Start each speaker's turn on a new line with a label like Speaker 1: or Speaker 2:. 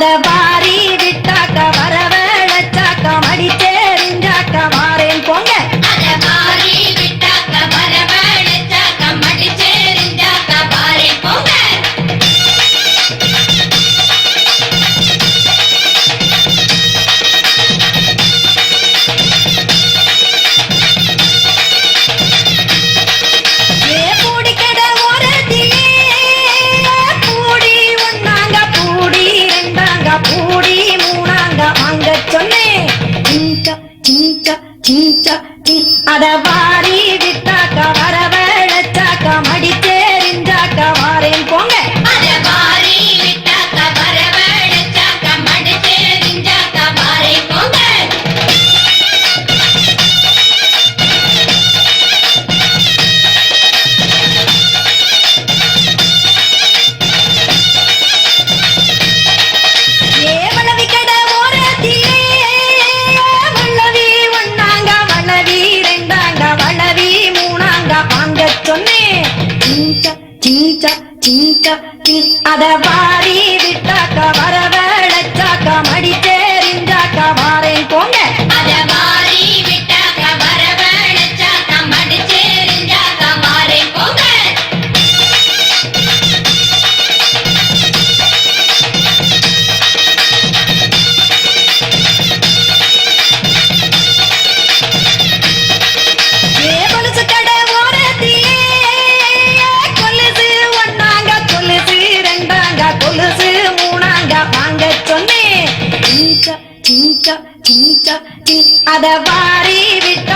Speaker 1: அத சிஞ்சா வாரி விட்டாக்க வரவழைச்சாக்க சிஞ்சா சிஞ்சா சிங் அத வாரி விட்டாக்கா வரவழைச்சாக்கா மடி தெரிஞ்சாக்கா வார பாத வாரி விட்டு